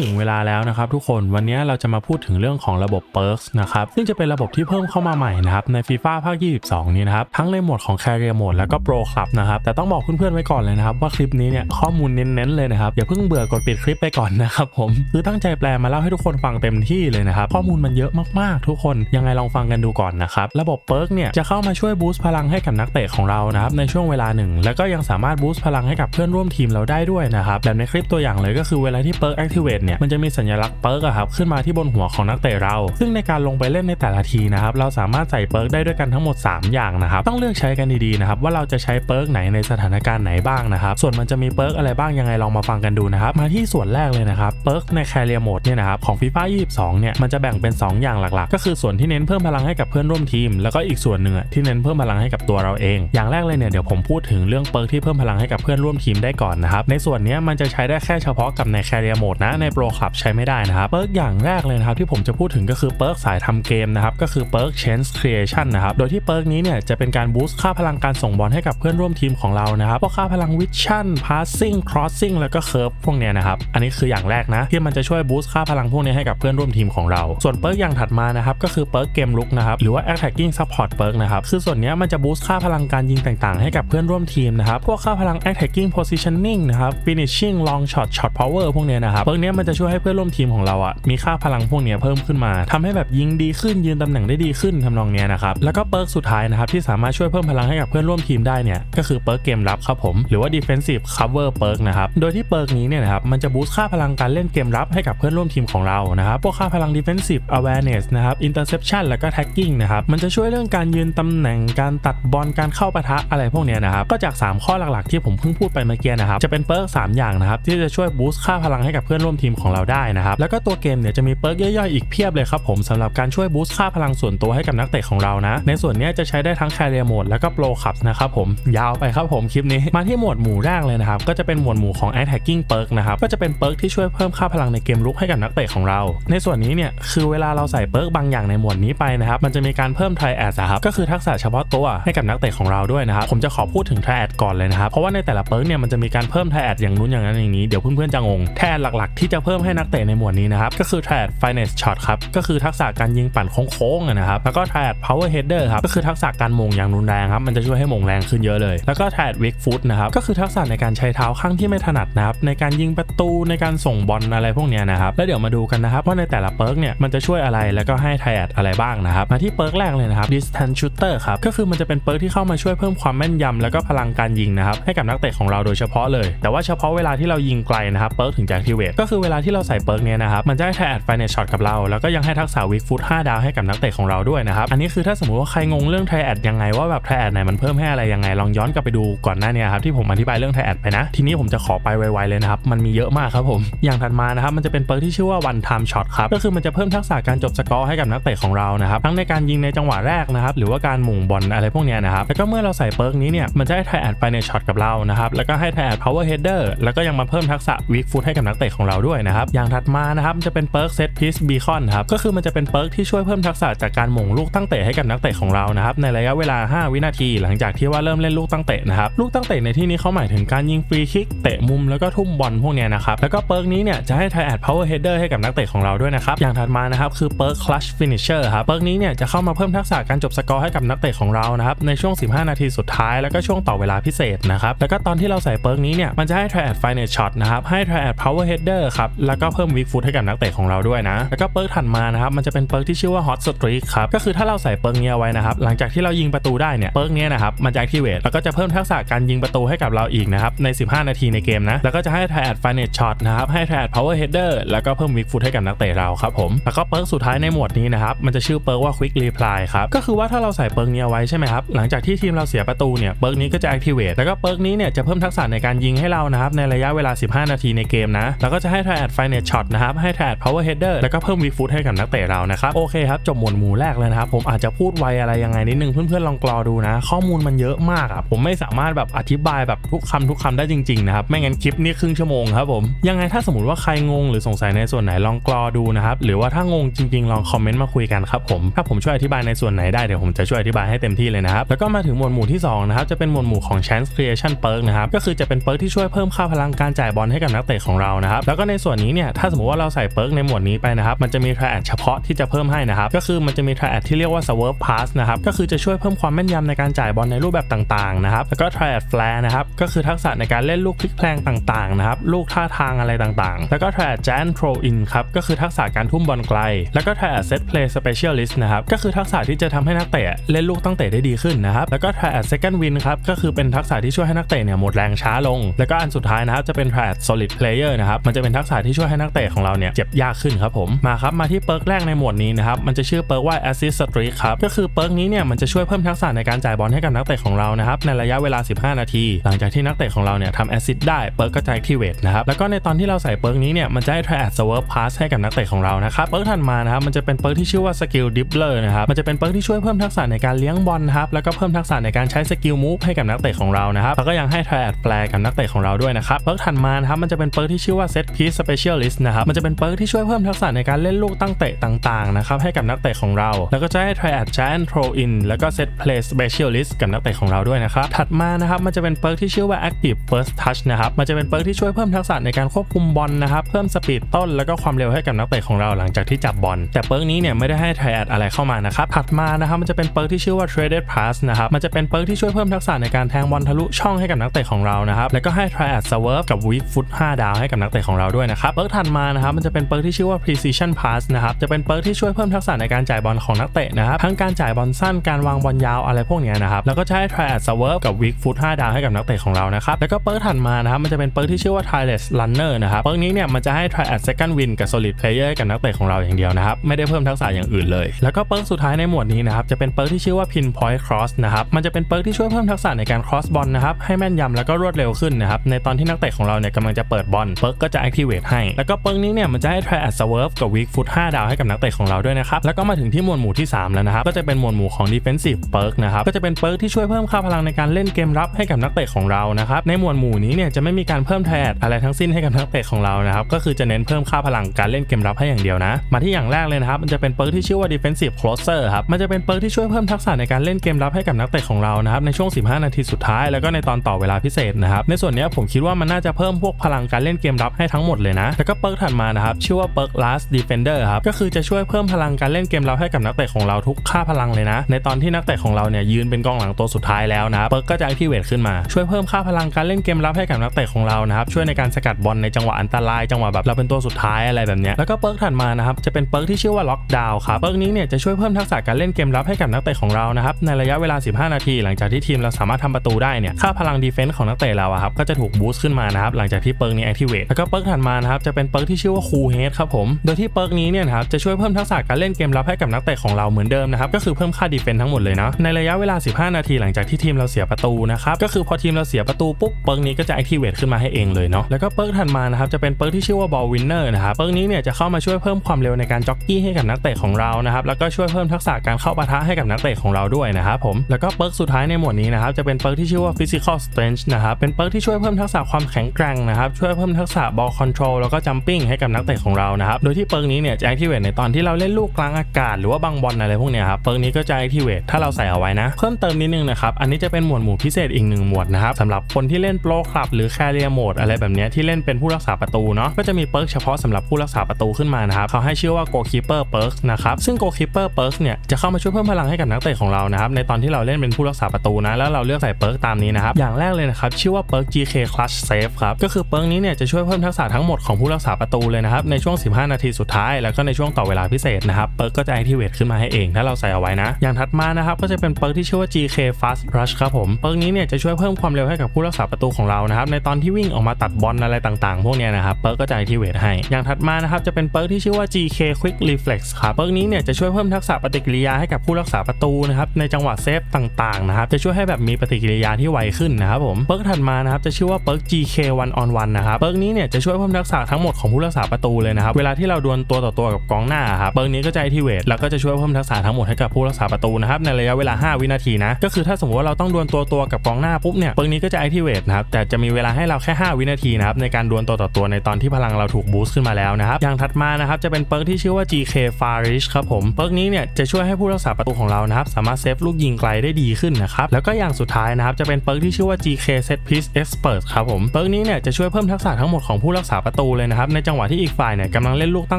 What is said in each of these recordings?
ถึงเวลาแล้วนะครับทุกคนวันนี้เราจะมาพูดถึงเรื่องของระบบ Perks นะครับซึ่งจะเป็นระบบที่เพิ่มเข้ามาใหม่นะครับใน FIFA ภาค 22 นี้นะครับทั้งในโหมดของ Career Mode แล้วก็ Pro Club นะครับแต่ต้องบอกเพื่อนๆไว้ก่อนเลยนะครับว่าคลิปนี้เนี่ยข้อมูลเน้นๆเลยนะครับอย่าเพิ่งเบื่อกดปิดคลิปไปก่อนนะครับผมคือตั้งใจแปลมาเล่าให้ทุกคนฟังเต็มที่เลยนะครับข้อมูลมันเยอะมากๆ ทุกคนยังไงลองฟังกันดูก่อนนะครับระบบ Perk เนี่ยจะเข้ามาช่วยบูสต์พลังให้กับนักเตะของเรานะครับในช่วงเวลาหนึ่ง แล้วก็ยังสามารถบูสต์พลังให้กับเพื่อนร่วมทีมเราได้ด้วยนะครับแบบในคลิปตัวอย่างเลยก็คือเวลาที่ Perk Activate เนี่ยมันจะมีสัญลักษณ์ Perk อะครับขึ้นมาที่บนหัวของนักเตะเรา ซึ่งในการลงไปเล่นในแต่ละทีนะครับเราสามารถใส่ Perk ได้ด้วยกันทั้งหมด 3 อย่างนะครับต้องเลือกใช้กันดีๆนะครับว่าเราจะใช้ Perk ไหนในสถานการณ์ไหนบ้างนะครับส่วนมันจะมี Perk อะไรบ้างยังไงลองมาฟังกันดูนะครับมาที่ส่วนแรกเลยนะครับ Perk ใน Career Mode เนี่ยนะครับของ FIFA 22 เนี่ยมันจะแบ่งเป็น 2 อย่างหลักๆ ก็คือส่วนที่เน้นเพิ่มพลังให้กับเพื่อนร่วมทีม แล้วก็อีกส่วนหนึ่งที่เน้นเพิ่มพลังให้กับตัวเราเอง อย่างแรกเลยเนี่ยเดี๋ยวผมพูดถึงเรื่อง Perk ที่เพิ่มพลังให้กับเพื่อนร่วมทีมได้ก่อนนะครับในส่วนนี้มันจะใช้ได้แค่เฉพาะกับใน Career Mode นะใน Pro Club ใช้ไม่ได้นะครับ Perk อย่างแรกเลยนะครับที่ผมจะพูดถึงก็คือ Perk สายทำเกมนะครับก็คือ Perk Change Creation นะครับโดยที่ Perk นี้เนี่ยจะเป็นการบูสต์ค่าพลังการส่งบอลให้กับเพื่อนร่วมทีมของเรานะครับพวกค่าพลัง Vision Passing Crossing แล้วก็ Curve พวกเนี้ยนะครับอันนี้คืออย่างแรกนะที่มันจะช่วยบูสต์ค่าพลังพวกนี้ให้กับเพื่อนร่วมทีมของเรา ส่วน Perk อย่างถัดมานะครับก็คือ Perk เกมลุกนะครับหรือว่า Attacking Support Perk นะครับคือส่วนนี้มันจะบูสต์ค่าพลังการยิงต่างๆ ให้กับเพื่อนร่วมทีมนะครับพวกค่าพลัง Attacking Positioning นะครับ Finishing Long Shot Shot Power พวกเนี้ยนะครับ Perk เนี้ยมันจะช่วยให้เพื่อนร่วมทีมของเราอะมีค่าพลังพวกนี้เพิ่มขึ้นมาทำให้แบบยิงดีขึ้นยืนตำแหน่งได้ดีขึ้นทำนองนี้นะครับแล้วก็ Perk สุดท้ายนะครับที่สามารถช่วยเพิ่มพลังให้กับเพื่อนร่วมทีมได้เนี่ยก็คือ Perk เกมรับครับผมหรือว่า Defensive Cover Perk นะครับโดยที่ Perk นี้เนี่ยนะครับมันจะบูสต์ค่าพลังการเล่นเกมรับให้กับเพื่อนร่วมทีมของเรานะครับพวกค่าพลัง Defensive Awareness นะครับ Interception แล้วก็ Tagging นะครับมันจะช่วยเรื่องการยืนตำแหน่งการตัดบอลการเข้าปะทะอะไรพวกนี้นะครับก็จาก 3 ข้อหลักๆ ที่ผมเพิ่งพูดไปเมื่อกี้นะครับจะเป็นเปิร์ก3อย่างนะครับที่จะช่วยบูสต์ค่าพลังให้กับเพื่อนร่วมทีมของเราได้นะครับ แล้วก็ตัวเกมเนี่ยจะมีเปิร์กย่อยๆอีกเพียบเลยครับผมสำหรับการช่วยบูสต์ค่าพลังส่วนตัวให้กับนักเตะของเรานะ ในส่วนนี้จะใช้ได้ทั้ง Career Mode แล้วก็ Pro Cup นะครับผมยาวไปครับผมคลิปนี้มาที่หมวดหมู่แรกเลยนะครับก็จะเป็นหมวดหมู่ของ Attacking Perk นะครับก็จะเป็นเปิร์กที่ช่วยเพิ่มค่าพลังในเกมลุกให้กับนักเตะของเรา ในส่วนนี้เนี่ยคือเวลาเราใส่เปิร์กบางอย่างในหมวดนี้ไปนะครับมันจะมีการเพิ่ม Triad ครับก็คือทักษะเฉพาะตัวให้กับนักเตะของเราด้วยนะครับผมจะขอพูดถึง Triad ก่อนเลยนะครับเพราะว่าในแต่ละเปิร์กเนี่ยมันจะมีการเพิ่ม Triad อย่างนู้นอย่างนั้นอย่างนี้เดี๋ยวเพื่อนๆจะงง Triad หลักๆที่จะเพิ่มให้นักเตะในหมวดนี้นะครับ ก็คือ Triad Finesse Shot ครับ ก็คือทักษะการยิงปั่นโค้งๆนะครับ แล้วก็ Triad Power Header ครับ ก็คือทักษะการมงอย่างรุนแรงครับ มันจะช่วยให้มงแรงขึ้นเยอะเลย แล้วก็ Triad Weak Foot นะครับ ก็คือทักษะในการใช้เท้าข้างที่ไม่ถนัดนะครับ ในการยิงประตูในการส่งบอลอะไรพวกเนี้ยนะครับ แล้วเดี๋ยวมาดูกันนะครับว่าในแต่ละเปิร์กเนี่ยมันจะช่วยอะไรแล้วก็ให้ Triad อะไรบ้างนะครับ มาที่เปิร์กแรกเลยนะครับ Distance Shooter ครับ ก็คือมันจะเป็นเปิร์กที่เข้ามาช่วยเพิ่มความแม่นยำแล้วก็พลังการยิงนะครับให้กับนักเตะของเราโดยเฉพาะเลย แต่ว่าเฉพาะเวลาที่เรายิงไกลนะครับเปิร์กถึงจะ activate ก็คือเวลาาที่เราใส่เปิร์กเนี้ยนะครับ มันจะให้ Triad Finesse Shot กับเรา แล้วก็ยังให้ทักษะ Weak Foot 5ดาวให้กับนักเตะของเราด้วยนะครับ อันนี้คือถ้าสมมติว่าใครงงเรื่อง Triad ยังไงว่าแบบ Triad ไหนมันเพิ่มให้อะไรยังไง ลองย้อนกลับไปดูก่อนหน้านี้ครับที่ผมอธิบายเรื่อง Triad ไปนะ ทีนี้ผมจะขอไปไวๆเลยนะครับ มันมีเยอะมากครับผม อย่างถัดมานะครับ มันจะเป็นเปิร์กที่ชื่อว่า One Time Shot ครับ ก็คือมันจะเพิ่มทักษะการจบสกอร์ให้กับนักเตะของเรานะครับทั้งในการยิงในจังหวะแรกนะครับหรือว่าการหมุ่งบอลอะไรพวกเนี้ยนะครับแล้วก็เมื่อเราใส่เปิร์กนี้เนี่ยมันจะให้ Triad ไปในช็อตกับเรานะครับแล้วก็ให้ Triad Power Header แล้วก็ยังมาเพิ่มทักษะ Weak Foot ให้กับนักเตะของเราด้วยนะครับ อย่างถัดมานะครับจะเป็นเปิร์ก Set Piece Beacon ครับ ก็คือมันจะเป็นเปิร์กที่ช่วยเพิ่มทักษะจากการหม่งลูกตั้งเตะให้กับนักเตะของเรานะครับ ในระยะเวลา 5 วินาที หลังจากที่ว่าเริ่มเล่นลูกตั้งเตะนะครับ ลูกตั้งเตะในที่นี้เขาหมายถึงการยิงฟรีคิก เตะมุมแล้วก็ทุ่มบอลพวกเนี้ยนะครับ แล้วก็เปิร์กนี้เนี่ยจะให้ Triad Power Header ให้กับนักเตะของเราด้วยนะครับ อย่างถัดมานะครับคือเปิร์ก Clutch Finisher ครับ เปิร์กนี้เนี่ยจะเข้ามาเพิ่มทักษะการจบสกอร์ให้กับนักเตะของเรานะครับ ในช่วง 15 นาทีสุดท้าย แล้วก็ช่วงต่อเวลาพิเศษนะครับ แล้วก็ตอนที่เราใส่เปิร์กนี้เนี่ย มันจะให้ Triad Finesse Shot นะครับ ให้ Triad Power Header ครับแล้วก็เพิ่ม Weak Foot ให้กับนักเตะของเราด้วยนะ แล้วก็เปิร์กถัดมานะครับ มันจะเป็นเปิร์กที่ชื่อว่า Hot Streak ครับ ก็คือถ้าเราใส่เปิร์กเนี้เอาไว้นะครับ หลังจากที่เรายิงประตูได้เนี่ย เปิร์กเนี้ยนะครับ มันจะ activate แล้วก็จะเพิ่มทักษะการยิงประตูให้กับเราอีกนะครับ ใน 15 นาทีในเกมนะ แล้วก็จะให้ Triad Finesse Shot นะครับ ให้ Triad Power Header แล้วก็เพิ่ม Weak Foot ให้กับนักเตะเราครับผมแล้วก็เปิร์กสุดท้ายในหมวดนี้นะครับมันจะชื่อเปิร์กว่า Quick Reply ครับก็คือว่าถ้าเราใส่เปิร์กเนี้เอาไว้ใช่ไหมครับหลังจากที่ทีมเราเสียประตูเนี่ยเปิร์กนี้ก็จะ activate แล้วก็เปิร์กนี้เนี่ยจะเพิ่มทักษะในการยิงให้เรานะครับในระยะเวลา 15 นาทีในเกมนะแล้วก็จะให้ทาย Triad Finesse Shot นะครับ ให้ Triad Power Header แล้วก็เพิ่ม Weak Foot ให้กับนักเตะเรานะครับ โอเคครับ จบหมวดหมู่แรกเลยนะครับ ผมอาจจะพูดไวอะไรยังไงนิดนึง เพื่อนๆ ลองกรอดูนะ ข้อมูลมันเยอะมากอะ ผมไม่สามารถแบบอธิบายแบบทุกคำทุกคำได้จริงๆนะครับ ไม่งั้นคลิปนี้ครึ่งชั่วโมงครับผม ยังไงถ้าสมมติว่าใครงงหรือสงสัยในส่วนไหนลองกรอดูนะครับ หรือว่าถ้างงจริงๆ ลองคอมเมนต์มาคุยกันครับผม ถ้าผมช่วยอธิบายในส่วนไหนได้เดี๋ยวผมจะช่วยอธิบายให้เต็มที่เลยนะครับ แล้วก็มาถึงหมวดหมู่ที่สองนะครับ จะเป็นหมวดหมู่ของ Chance Creation Perk นะครับ ก็คือจะเป็นเปิร์กที่ช่วยเพิ่มค่าพลังการจ่ายบอลให้กับนักเตะของเรานะครับ แล้วก็ในส่วนส่วนนี้เนี่ยถ้าสมมติว่าเราใส่เปิร์กในหมวดนี้ไปนะครับมันจะมี triad เฉพาะที่จะเพิ่มให้นะครับก็คือมันจะมี triad ที่เรียกว่า swerve pass นะครับก็คือจะช่วยเพิ่มความแม่นยำในการจ่ายบอลในรูปแบบต่างๆนะครับแล้วก็ triad flare นะครับก็คือทักษะในการเล่นลูกพลิกแพลงต่างๆนะครับลูกท่าทางอะไรต่างๆ แล้วก็ triad giant throw in ครับก็คือทักษะการทุ่มบอลไกล แล้วก็ triad set play specialist นะครับก็คือทักษะที่จะทำให้นักเตะเล่นลูกตั้งเตะได้ดีขึ้นนะครับแล้วก็ triad second win ครับก็คือเป็นทักษะที่ช่วยให้นักเตะเนี่ยหมดแรงช้าลง แล้วก็อันสุดท้ายนะครับจะเป็น triad solid player นะครับมันจะเป็นทักษะาที่ช่วยให้นักเตะของเราเนี่ยเจ็บยากขึ้นครับผมมาครับมาที่เปิร์กแรกในหมวดนี้นะครับมันจะชื่อเปิร์กว่า assist streak ครับก็คือเปิร์กนี้เนี่ยมันจะช่วยเพิ่มทักษะในการจ่ายบอลให้กับนักเตะของเรานะครับในระยะเวลา 15 นาที หลังจากที่นักเตะของเราเนี่ยทำ assist ได้เปิร์กก็จะ activate นะครับแล้วก็ในตอนที่เราใส่เปิร์กนี้เนี่ยมันจะให้ triad swerve pass ให้กับนักเตะของเรานะครับเปิร์กถัดมานะครับมันจะเป็นเปิร์กที่ชื่อว่า skill dribbler นะครับมันจะเป็นเปิร์กที่ช่วยเพิ่มทักษะในการเลี้ยงบอลครับแล้วก็เพิ่มทักษะในการใช้ skill move ให้กับนักเตะของเรานะครับแล้วก็ยังให้ triad flare กับนักเตะของเราด้วยนะครับเปิร์กถัดมานะครับมันจะเป็นเปิร์กที่ชื่อว่า set piece specialist นะครับ มันจะเป็นเปิร์กที่ช่วยเพิ่มทักษะในการเล่นลูกตั้งเตะต่างๆนะครับให้กับนักเตะของเรา แล้วก็จะให้ triad giant throw in แล้วก็ set play specialist กับนักเตะของเราด้วยนะครับ ถัดมานะครับมันจะเป็นเปิร์กที่ชื่อว่า active first touch นะครับ มันจะเป็นเปิร์กที่ช่วยเพิ่มทักษะในการควบคุมบอลนะครับ เพิ่มสปีดต้นแล้วก็ความเร็วให้กับนักเตะของเราหลังจากที่จับบอล แต่เปิร์กนี้เนี่ยไม่ได้ให้ triad อะไรเข้ามานะครับ ถัดมานะครับมันจะเป็นเปิร์กที่ชื่อว่า traded pass นะครับมันจะเป็นเปิร์กที่ช่วยเพิ่มทักษะในการแทงบอลทะลุช่องให้กับนักเตะของเรานะครับแล้วก็ให้ triad swerve กับ weak foot 5 ดาวให้กับนักเตะของเราด้วยนะครับเปิร์กถัดมานะครับมันจะเป็นเปิร์กที่ชื่อว่า precision pass นะครับจะเป็นเปิร์กที่ช่วยเพิ่มทักษะในการจ่ายบอลของนักเตะนะครับทั้งการจ่ายบอลสั้นการวางบอลยาวอะไรพวกนี้นะครับแล้วก็จะให้ triad Serve กับ weak foot 5ดาวให้กับนักเตะของเรานะครับแล้วก็เปิร์กถัดมานะครับมันจะเป็นเปิร์กที่ชื่อว่า tireless runner นะครับเปิร์กนี้เนี่ยมันจะให้ triad second win กับ solid player ให้กับนักเตะของเราอย่างเดียวนะครับไม่ได้เพิ่มทักษะอย่างอื่นเลย แล้วก็เปิร์กสุดท้ายในหมวดนี้นะครับจะเป็นเปิร์กที่ชื่อว่า pinpoint cross นะครับมันจะเป็นเปิร์กที่ช่วยเพิ่มทักษะในการ cross บอลนะครับให้แม่นยำแล้วก็รวดเร็วขึ้นนะครับในตอนที่นักเตะของเราเนี่ยกำลังจะเปิดบอลเปิร์กก็จะ activate ให้ แล้วก็เปิร์กนี้เนี่ยมันจะให้ triad swerve กับ weak foot 5ดาวให้กับนักเตะของเราด้วยนะครับ แล้วก็มาถึงที่หมวดหมู่ที่ 3 แล้วนะครับ ก็จะเป็นหมวดหมู่ของ defensive perk นะครับ ก็จะเป็นเปิร์กที่ช่วยเพิ่มค่าพลังในการเล่นเกมรับให้กับนักเตะของเรานะครับ ในหมวดหมู่นี้เนี่ยจะไม่มีการเพิ่ม triad อะไรทั้งสิ้นให้กับนักเตะของเรานะครับ ก็คือจะเน้นเพิ่มค่าพลังการเล่นเกมรับให้อย่างเดียวนะ มาที่อย่างแรกเลยนะครับ มันจะเป็นเปิร์กที่ชื่อว่า defensive closer ครับ มันจะเป็นเปิร์กที่ช่วยเพิ่มทักษะในการเล่นเกมรับให้กับนักเตะของเรานะครับในช่วง 15 นาทีสุดท้ายแล้วก็ในตอนต่อเวลาพิเศษนะครับในส่วนนี้ผมคิดว่ามันน่าจะเพิ่มพวกพลังการเล่นเกมรับให้ทั้งหมดเลยนะ แล้วก็เปิร์กถัดมานะครับชื่อว่าเปิร์ก last defender ครับก็คือจะช่วยเพิ่มพลังการเล่นเกมรับให้กับนักเตะของเราทุกค่าพลังเลยนะ ในตอนที่นักเตะของเราเนี่ยยืนเป็นกองหลังตัวสุดท้ายแล้วนะครับเปิร์กก็จะ activate ขึ้นมาช่วยเพิ่มค่าพลังการเล่นเกมรับให้กับนักเตะของเรานะครับช่วยในการสกัดบอลในจังหวะอันตรายจังหวะแบบเราเป็นตัวสุดท้ายอะไรแบบเนี้ยแล้วก็เปิร์กถัดมานะครับจะเป็นเปิร์กที่ชื่อว่า lockdown ครับเปิร์กนี้เนี่ยจะช่วยเพิ่มทักษะการเล่นเกมรับให้กับนักเตะของเรานะครับในระยะเวลา 15 นาที หลังจากที่ทีมเราสามารถทำประตูได้เนี่ยค่าพลังดีเฟนส์ของนักเตะเราอะครับก็จะถูกบูสต์ขึ้นมานะครับหลังจากที่เปิร์กนี้ activate แล้วก็เปิร์กถัดมานะครับจะเป็นเปิร์กที่ชื่อว่า cool head ครับผม โดยที่เปิร์กนี้เนี่ยครับจะช่วยเพิ่มทักษะการเล่นเกมรับให้กับนักเตะของเราเหมือนเดิมนะครับก็คือเพิ่มค่าดีเฟนทั้งหมดเลยนะในระยะเวลา 15 นาทีหลังจากที่ทีมเราเสียประตูนะครับก็คือพอทีมเราเสียประตูปุ๊บเปิร์กนี้ก็จะ activate ขึ้นมาให้เองเลยเนาะแล้วก็เปิร์กถัดมานะครับจะเป็นเปิร์กที่ชื่อว่า ball winner นะครับเปิร์กนี้เนี่ยจะเข้ามาช่วยเพิ่มความเร็วในการจ็อกกี้ให้กับนักเตะของเรานะครับแล้วก็ช่วยเพิ่มทักษะการเข้าปะทะให้กับนักเตะของเราด้วยนะครับผมแล้วก็เปิร์กสุดท้ายในหมวดนี้นะครับจะเป็นเปิร์กที่ชื่อว่า physical strength นะครับเป็นเปิร์กที่ช่วยเพิ่มทักษะความแข็งแกร่งนะครับช่วยเพิ่มทักษะ ball control แล้วก็ jumping ให้กับนักเตะของเรานะครับโดยที่เปิร์กนี้เนี่ยจะ activate ในตอนที่เราเล่นลูกกลางอากาศหรือว่าบังบอลอะไรพวกเนี้ยครับเปิร์กนี้ก็จะ activate ถ้าเราใส่เอาไว้นะเพิ่มเติมนิดนึงนะครับอันนี้จะเป็นหมวดหมู่พิเศษอีกหนึ่งหมวดนะครับสำหรับคนที่เล่นโปรคลับหรือ carrier mode อะไรแบบเนี้ยที่เล่นเป็นผู้รักษาประตูเนาะก็จะมีเปิร์กเฉพาะสำหรับผู้รักษาประตูขึ้นมานะครับเขาให้ชื่อว่า goalkeeper perk นะครับซึ่ง goalkeeper perk เนี่ยจะเข้ามาช่วยเพิ่มพลังให้กับนักเตะของเรานะครับในตอนที่เราเล่นเป็นผู้รักษาประตูนะแล้วเราเลือกใส่เปิร์กตามนี้นะครับอย่างแรกเลยนะครับชื่อว่าเปิร์ก GK Clutch Save ครับก็คือเปิร์กนี้เนี่ยจะช่วยเพิ่มทักษะทั้งหมดของผู้รักษาประตูเลยนะครับ ในช่วง 15 นาทีสุดท้าย แล้วก็ในช่วงต่อเวลาพิเศษนะครับ เปิร์กก็จะ activate ขึ้นมาให้เอง ถ้าเราใส่เอาไว้นะ อย่างถัดมานะครับ ก็จะเป็นเปิร์กที่ชื่อว่า GK Fast Rush ครับผม เปิร์กนี้เนี่ยจะช่วยเพิ่มความเร็วให้กับผู้รักษาประตูของเรานะครับ ในตอนที่วิ่งออกมาตัดบอลอะไรต่างๆ พวกเนี้ยนะครับ เปิร์กก็จะ activate ให้ อย่างถัดมานะครับ จะเป็นเปิร์กที่ชื่อว่า GK Quick Reflex ครับ เปิร์กนี้เนี่ยจะช่วยเพิ่มทักษะปฏิกิริยาให้กับผู้รักษาประตูนะครับในจังหวะเซฟต่างๆนะครับจะช่วยให้แบบมีปฏิกิริยาที่ไวขึ้นนะครับผมเปิร์กถัดมานะครับจะชื่อว่าเปิร์ก GK One on One นะครับเปิร์กนี้เนี่ยจะช่วยเพิ่มทักษะทั้งหมดของผู้รักษาประตูเลยนะครับเวลาที่เราดวลตัวต่อตัวกับกองหน้าครับเปิร์กนี้ก็จะ activate แล้วก็จะช่วยเพิ่มทักษะทั้งหมดให้กับผู้รักษาประตูนะครับในระยะเวลา 5 วินาทีนะก็คือถ้าสมมติว่าเราต้องดวลตัวตัวกับกองหน้าปุ๊บเนี่ยเปิร์กนี้ก็จะ activate นะครับแต่จะมีเวลาให้เราแค่ 5 วินาทีนะครับในการดวลตัวต่อตัวในตอนที่พลังเราถูกบูสต์ขึ้นมาแล้วนะครับอย่างถัดมานะครับจะเป็นเปิร์กที่ชื่อว่า GK Farish ครับผมเปิร์กนี้เนี่ยจะช่วยให้ผู้รักษาประตูของเรานะครับสามารถเซฟลูกยิงไกลได้ดีขึ้นนะครับแล้วก็อย่างสุดท้ายนะครับจะเป็นเปิร์กที่ชื่อว่า GK Set Piece Expert ครับผมเปิร์กนี้เนี่ยจะช่วยเพิ่มทักษะทั้งหมดของผู้รักษาประตตูเลยนะครับ ในจังหวะที่อีกฝ่ายเนี่ยกำลังเล่นลูกตั้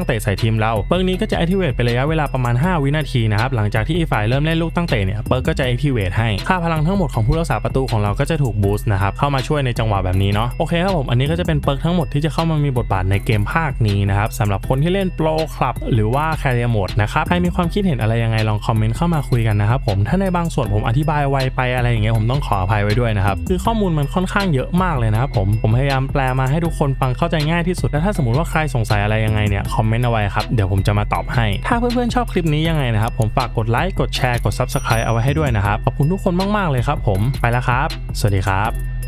งเตะใส่ทีมเรา เปิร์กนี้ก็จะ activate เป็นระยะเวลาประมาณ 5 วินาทีนะครับ หลังจากที่อีกฝ่ายเริ่มเล่นลูกตั้งเตะเนี่ย เปิร์กก็จะ activate ให้ ค่าพลังทั้งหมดของผู้รักษาประตูของเราก็จะถูกบูสต์นะครับ เข้ามาช่วยในจังหวะแบบนี้เนาะ โอเคครับผม อันนี้ก็จะเป็นเปิร์กทั้งหมดที่จะเข้ามามีบทบาทในเกมภาคนี้นะครับสำหรับคนที่เล่นโปรคลับหรือว่า Career Mode นะครับ ใครมีความคิดเห็นอะไรยังไงลองคอมเมนต์เข้ามาคุยกันนะครับผม ถ้าในบางส่วนผมอธิบายไวไปอะไรอย่างเงี้ยผมต้องขออภัยไว้ด้วยนะครับ คือข้อมูลมันค่อนข้างเยอะมากเลยนะครับผม ผมพยายามแปลมาให้ทุกคนฟังเข้าใจง่ายที่สุดและถ้าสมมติว่าใครสงสัยอะไรยังไงเนี่ยคอมเมนต์เอาไว้ครับเดี๋ยวผมจะมาตอบให้ ถ้าเพื่อนๆชอบคลิปนี้ยังไงนะครับผมฝากกดไลค์กดแชร์กด Subscribe เอาไว้ให้ด้วยนะครับขอบคุณทุกคนมากๆเลยครับ ผมไปแล้วครับ สวัสดีครับ